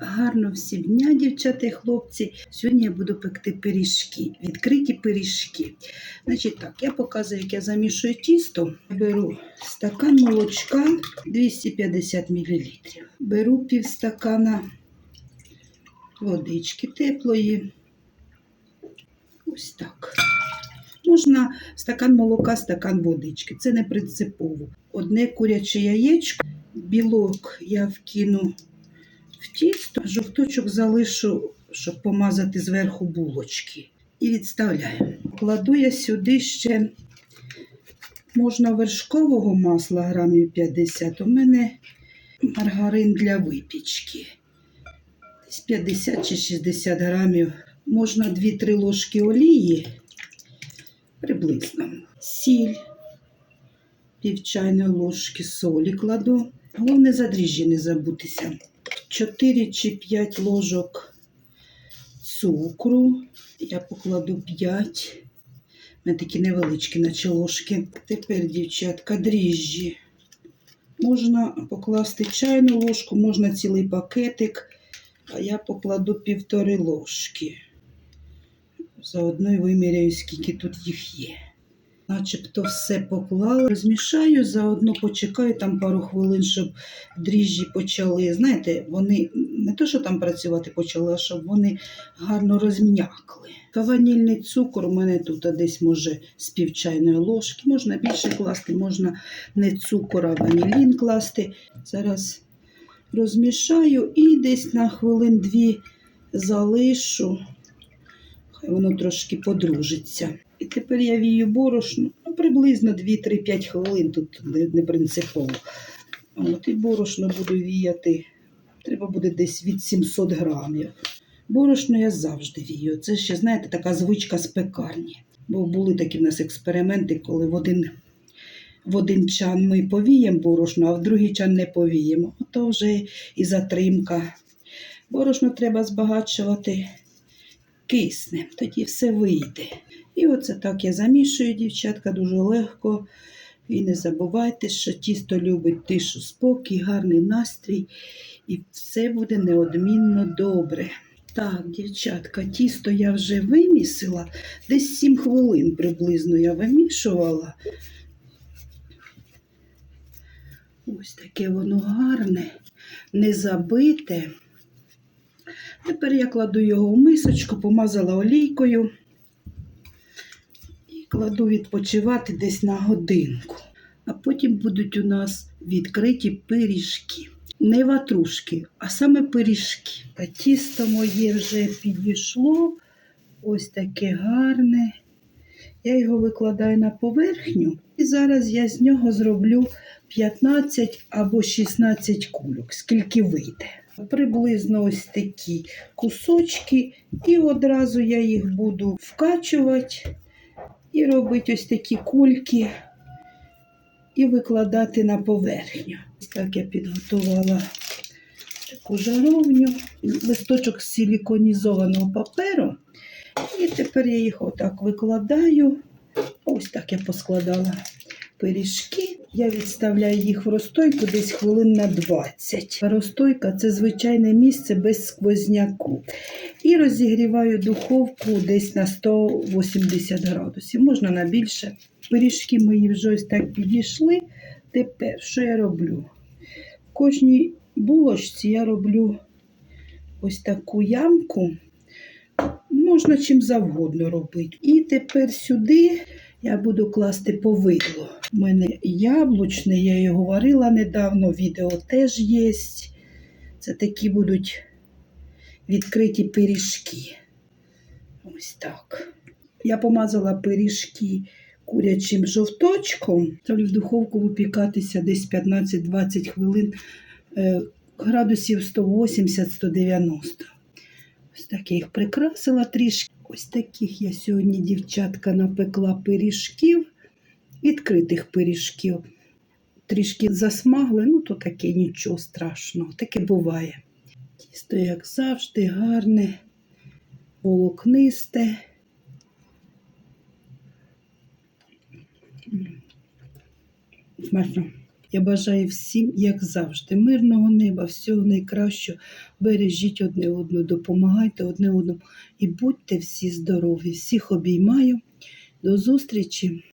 Гарно всім дня, дівчата і хлопці. Сьогодні я буду пекти пиріжки, відкриті пиріжки. Значить так, я показую, як я замішую тісто. Беру стакан молочка 250 мл. Беру півстакана водички теплої. Ось так. Можна стакан молока, стакан водички. Це не принципово. Одне куряче яєчко, білок я вкину в тісто, жовточок залишу, щоб помазати зверху булочки. І відставляю. Кладу я сюди ще можна вершкового масла грамів 50. У мене маргарин для випічки. Десь 50 чи 60 грамів. Можна 2-3 ложки олії приблизно. Сіль, пів чайної ложки солі кладу. Головне за дріжджі не забутися. 4 чи 5 ложок цукру. Я покладу 5. У мене такі невеличкі, наче ложки. Тепер, дівчатка, дріжджі. Можна покласти чайну ложку, можна цілий пакетик, а я покладу півтори ложки. Заодно й виміряю, скільки тут їх є. Начебто все поклала, розмішаю, заодно почекаю там пару хвилин, щоб дріжджі почали. Знаєте, вони не то, що там працювати почали, а щоб вони гарно розм'якли. Ванільний цукор у мене тут а десь може з пів чайної ложки. Можна більше класти, можна не цукор, а ванілін класти. Зараз розмішаю і десь на хвилин дві залишу. Хай воно трошки подружиться. І тепер я вію борошно, ну, приблизно 2-3-5 хвилин, тут не, принципово. От і борошно буду віяти. Треба буде десь від 700 грамів. Борошно я завжди вію. Це ще, знаєте, така звичка з пекарні. Бо були такі в нас експерименти, коли в один, в один чан ми повіємо борошно, а в другий чан не повіємо. Ото вже і затримка. Борошно треба збагачувати кисне, тоді все вийде. І оце так я замішую, дівчатка, дуже легко. І не забувайте, що тісто любить тишу, спокій, гарний настрій, і все буде неодмінно добре. Так, дівчатка, тісто я вже вимісила, десь 7 хвилин приблизно я вимішувала. Ось таке воно гарне, не забите. Тепер я кладу його в мисочку, помазала олійкою і кладу відпочивати десь на годинку. А потім будуть у нас відкриті пиріжки. Не ватрушки, а саме пиріжки. А тісто моє вже підійшло. Ось таке гарне. Я його викладаю на поверхню, і зараз я з нього зроблю 15 або 16 кульок, скільки вийде. Приблизно ось такі кусочки, і одразу я їх буду вкачувати і робити ось такі кульки і викладати на поверхню. Ось так я підготувала таку жаровню, листочок з силіконізованого паперу. І тепер я їх отак викладаю. Ось так я поскладала пиріжки. Я відставляю їх в розстойку десь хвилин на 20. Розстойка це звичайне місце без сквозняку. І розігріваю духовку десь на 180 градусів, можна на більше. Пиріжки мої вже ось так підійшли. Тепер що я роблю? В кожній булочці я роблю ось таку ямку. Можна чим завгодно робити. І тепер сюди я буду класти повидло. У мене яблучне, я його варила недавно, відео теж є. Це такі будуть відкриті пиріжки. Ось так. Я помазала пиріжки курячим жовточком. Ставлю в духовку випікатися десь 15-20 хвилин е, градусів 180-190. Ось так я їх прикрасила трішки. Ось таких я сьогодні, дівчатка, напекла пиріжків, відкритих пиріжків. Трішки засмагли, ну то таке нічого страшного, таке буває. Тісто, як завжди, гарне, волокнисте. Смачно. Я бажаю всім, як завжди, мирного неба, всього найкращого. бережіть одне одну, допомагайте одне одному і будьте всі здорові. Всіх обіймаю. До зустрічі!